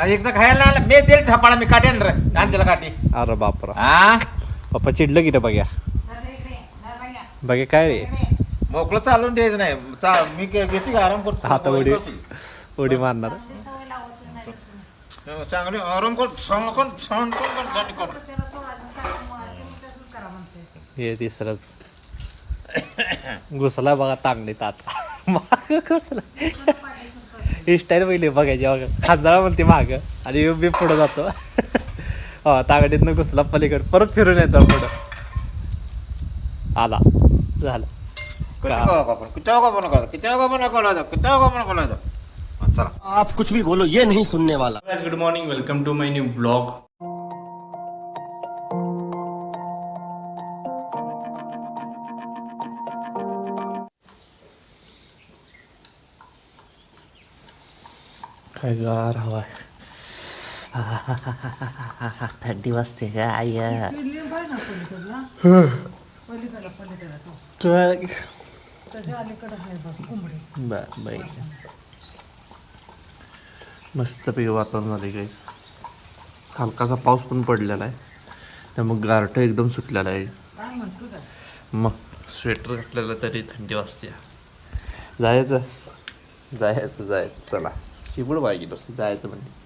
एकदा खायला आला मी देईल छापाळा मी काढेन रे. आण त्याला काठी. अरे बापरा. हा पप्पा चिडलं की रे बघ्या. बघ्या काय रे. मोकळं चालून द्यायचं नाही. चा- मी काय- घेते का आराम करतो. आता उडी उडी मारणार. चांगले आराम कर कर छान कर छान कर. हे तिसरंच घुसला बघा तांगडीत आता. माग घुसला. ही स्टाईल पहिली बघायची बघा खासदार म्हणते माग आणि मी पुढं जातो. हो तांगडीतनं घुसला पलीकडे. परत फिरून येतो पुढं. आला. झालं. हा, आप कुछ भी बोलो ये नहीं सुनने वाला। Good morning welcome to my new blog गार हवा थंडी वाजते का आय मस्तपैकी वातावरण झाले काही हलकासा पाऊस पण पडलेला आहे. त्यामुळे गारठं एकदम सुटलेलं आहे. मग स्वेटर घातलेलं तरी थंडी वाजते. जायचं जायचं जायचं. चला. चिपड पाहिजे बस जायचं म्हणजे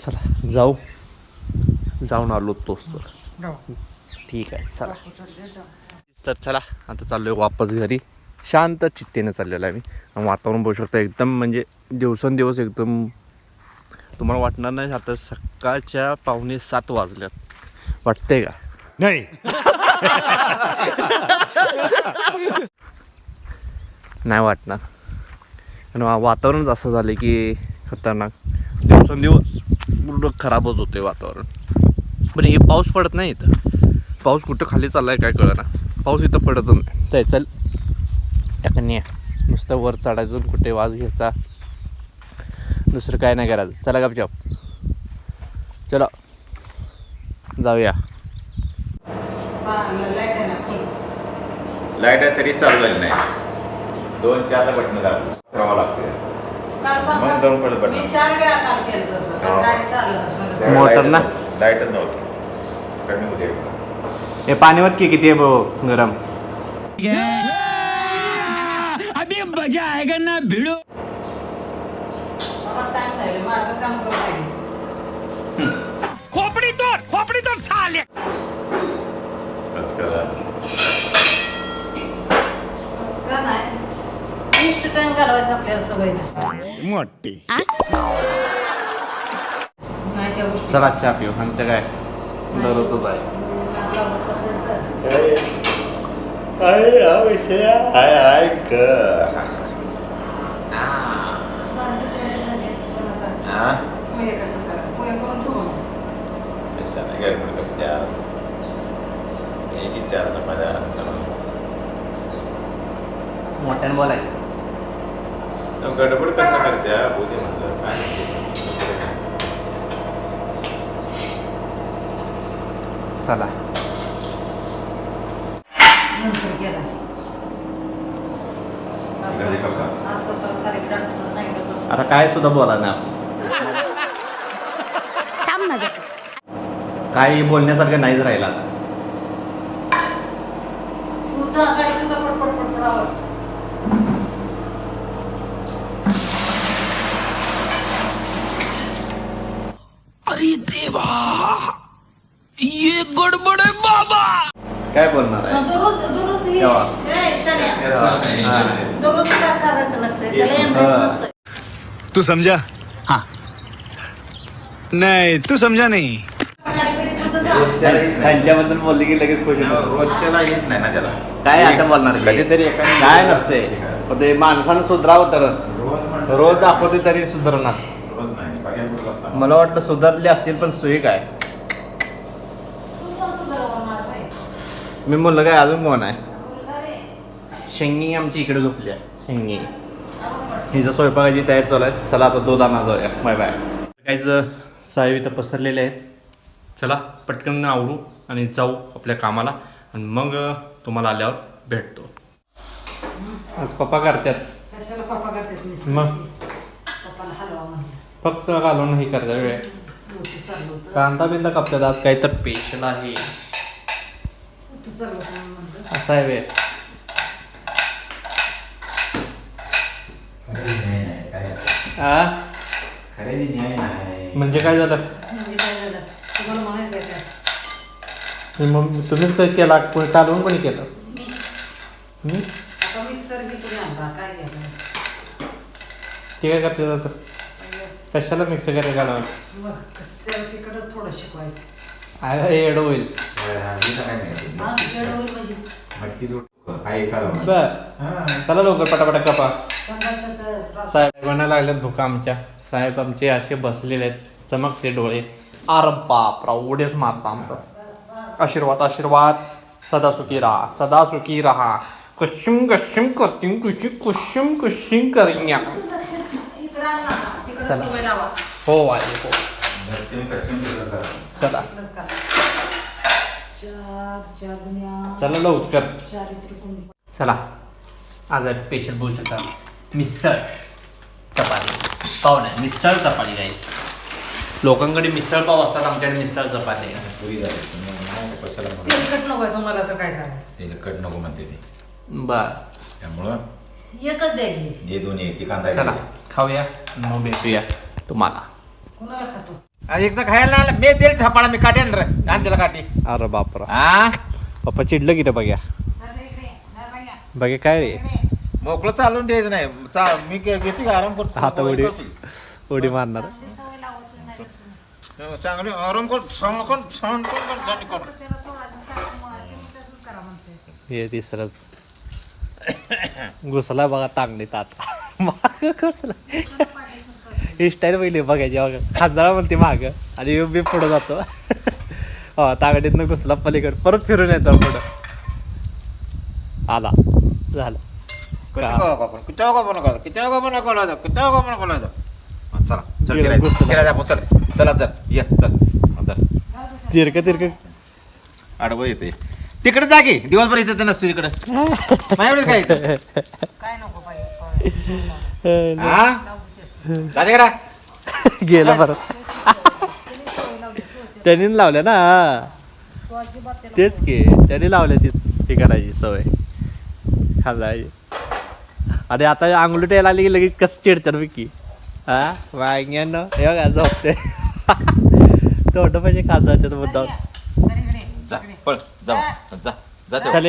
चला जाऊ जाऊन आलो तोच तर ठीक आहे चला तर चला आता चाललोय वापस घरी शांत चित्तेने चाललेलं आहे मी आणि वातावरण बघू शकता एकदम म्हणजे दिवसेंदिवस एकदम तुम्हाला वाटणार नाही आता सकाळच्या पावणे सात वाजल्यात वाटतंय का नहीं नाही वाटणार आणि वातावरणच असं झालं की खतरनाक. दिवसेंदिवस पूर्ण खराबच होते वातावरण. पण हे पाऊस पडत नाही इथं. पाऊस कुठं खाली चाललाय काय कळना. पाऊस इथं पडतच नाही. तर चल. या. नुसतं वर चढायचं कुठे वाज घ्यायचा. दुसरं काय नाही करायचं. चला गपचाप चला. जाऊया. लाइट आहे तरी चालू झाली नाही. दोन चार बटन दाबून करावं लागते मग जाऊन तसं. हो. काय चाललं? मोटर ना? लाईटच नव्हती. कमी होते हे पाणीवर की किती आहे भाऊ गरम? मला टाइम नाही रे, माझं काम करू लागेल. आजकाल का नाही नुसतं टाइम घालवायचा आपल्याला सवय नाही. मोटी नाही त्या गोष्टी. चला चहा पिऊ. आमचं काय? दररोजच आहे. आपला असेल तर. माझी तयारी झाली असेल पण आता. पोहे कसं करायचं? पोहे करून ठेवू मग. मोठ्याने बोलायचं. गडबड कसं करत्या बोलते म्हणलं काय चला नंतर केला. असं- घरी का? असं प्रकारे डॉक्टरनं सांगितलं तसं. आता काय सुद्धा बोला ना काही बोलण्यासारखं नाहीच राहिलं आता तुझा गाडी तुझा पटपट पटपट आवाज. काय बोलणार आहे दररोज दररोज हे- तेव्हा. ए, शाण्या. हा. दररोज काय करायचं नसतं त्याला हा. नसतं तू समझा हाँ नहीं तू समझा नहीं गाडीकडे तुझं जा. त्यांच्याबद्दल बोलले की लगेच खुश होतो. रोजच्याला हेच नाही ना त्याला काय आता बोलणार की? कधीतरी एखादी काय नसते पण ते माणसानं सुधरावं तर रोज दाखवते तरी सुधारणार रोज नाही बघायला कुठं असतं. मला वाटलं सुधारले असतील पण सोयी काय तू पण सुधारवणार नाही. मी म्हणलं काय अजून कोण आहे. शेंगी आमची इकडे झोपली आहे. शेंगी आवड. हिचं स्वयंपाकाची तयारी चालू आहे. चला आता दूध आणा जाऊया. Bye bye. काहीच साहेब इथं पसरलेले आहेत. चला पटकन आवरू आणि जाऊ आपल्या कामाला. आणि मग तुम्हाला आल्यावर भेटतो. आज पप्पा करतात? मग? फक्त घालून हे करता वेळ. कांदा बिंदा कापल्यात आज काही तर स्पेशल आहे तू चाललो होतं म्हणून म्हणलं असा आहे वेळ. म्हणजे काय झालं? म्हणजे काय झालं? तुम्हाला म्हणायचं आहे काय मग तुम्हीच काय केला कोणी कालवून कोणी केलं? मी. ते काय करते जातं कशाला मिक्स करायला तिकडं थोडं शिकवायचं. अरे येड होईल. हा, हा म्हणजे? बर. हा. चला लवकर पटापटा कपा. सांगायचं तर त्रास. साहेब बनायला लागलेत भुका आमच्या. साहेब आमचे असे बसलेले आहेत. चमकते डोळे. अरे बापरा उड्याच मारता आमचा. आशीर्वाद आशीर्वाद. सदा सुखी राहा. सदा सुखी राहा कशिम कशिम करतीन कुशी कुशिम कुशिम लावा. हो आहे हो. चला. चला लवकर. चला. आज आहे स्पेशल बोलू शकता. मिसळ चपाती. पाव नाही मिसळ चपाती काय लोकांकडे मिसळ पाव असतात आमच्याकडे मिसळ चपाती नाही तेलकट नको आहे तुम्हाला तर काय करायचं? तेलकट नको म्हणते ते. बर. त्यामुळं एकच द्यायची हे दोन्ही ती कांदा चला. खाऊया. मग भेटूया. तुम्हाला. कोणाला खातो? एकदा खायला आलं. मी तेल छापाळा मी काटेन रे. आण त्याला काटे अरे बापरा. हा? पप्पा चिडलं की रे बघ्या. बघे काय रे? मोकळं चालून द्यायचं नाही. चा- मी काय घेते का? आराम करतो. आता उडी उडी मारणार. चांगली आराम कर. छान कर छान कर कर, छान कर. हे तिसरंच घुसला बघा तांगडी तात माग घुसला. स्टाईल पहिली बघायची बघा. खासदारा म्हणते माग आणि मी पुढं जातो. हो तांगडीतनं घुसला पलीकडे. परत फिरून येतो पुढं. आला. झालं. किती आपण? किती आपण किती आपण चला. चल गिरायचं आपण चल. चला चल. ये चल. चल. तिरक तिरक. आडवं येते तिकडे जा की. दिवसभर इथे तर नसतो इकडे. माझ्याकडे काय नको पाहिजे हा? गेला परत. त्यांनी लावल्या ना. तेच की त्यांनी लावल्या ती हे करायची सवय. खाजायची आणि आता अंगलूट यायला आली की लगेच कसं चिडतात विकी हा? वांग्यानं. हे बघा झोपते तोंड पाहिजे खाजायच्यात मुद्दा जा पळ जा जा जा ते. चल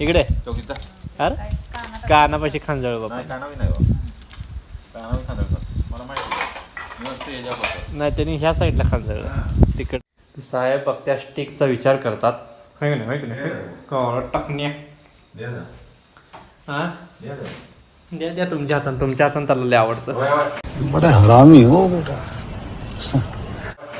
इकडे. अरे कानापाशी खांजळ बाबा नाही. मला माहिती त्यांनी ह्या साईडला खांजळ तिकड. साहेब फक्त त्या स्टिकचा विचार करतात. है की नाही, की नाही? कळलं टाकण्या. दे ना. हा? दे ना. द्या द्या तुमच्या हातानं. तुमच्या हातानं त्याला लय आवडतं. बड़ा हरामी हो बेटा.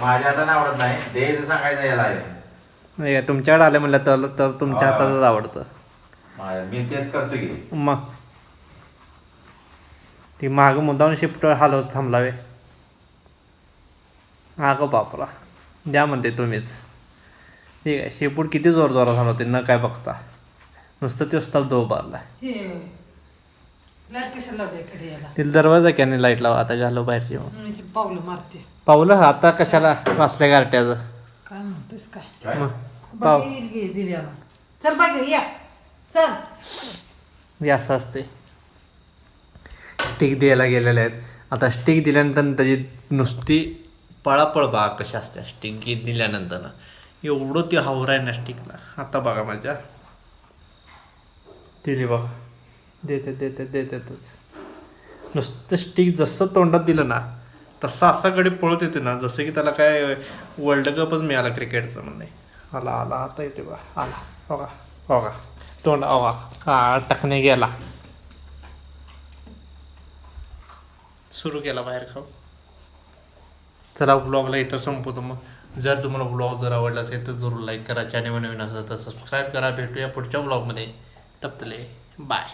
माझ्या हाताने आवडत नाही. द्यायचं सांगायचं याला. नाही तुमच्याकडे आले म्हणलं तर तर तुमच्या. हातातच आवडतं. मी तेच करतो की. मग? ती माग मुद्दाऊन शिफ्ट हालवत थांबलावे. अगं बापरा. द्या म्हणते तुम्हीच. ठीक आहे शेपूट किती जोर जोरात हलवते न काय बघता. नुसतं ते स्तब्ध उभारला हे तिला दरवाजा कॅने लाइट लावा आता झालो बाहेर जेवण. पावलं मारते. पावलं आता कशाला वाचल्या गारट्याचं? काय म्हणतोस काय? पाव चल बघ या. चल. असं असते. स्टिक द्यायला गेलेले आहेत. आता स्टिक दिल्यानंतर त्याची नुसती पळापळ बघा कशी असते. स्टिक दिल्यानंतर ना. एवढं ते हावर आहे ना स्टिकला. आता बघा माझ्या. दिली बघा. देते देते देतेच. नुसतं स्टिक जसं तोंडात दिलं ना तसं असाकडे पळत येते ना. जसं की त्याला काय वर्ल्ड कपच मिळाला क्रिकेटचं म्हणजे आला आला आता येते बा आला बघा बघा. तोंड अवा हा टाकणे गेला. सुरू केला बाहेर खाऊ चला ब्लॉगला इथं संपवतो मग. जर तुम्हाला ब्लॉग जर आवडला असेल तर जरूर लाईक करा. चॅनल नवीन असेल तर सबस्क्राईब करा. भेटूया पुढच्या ब्लॉगमध्ये तपतले. बाय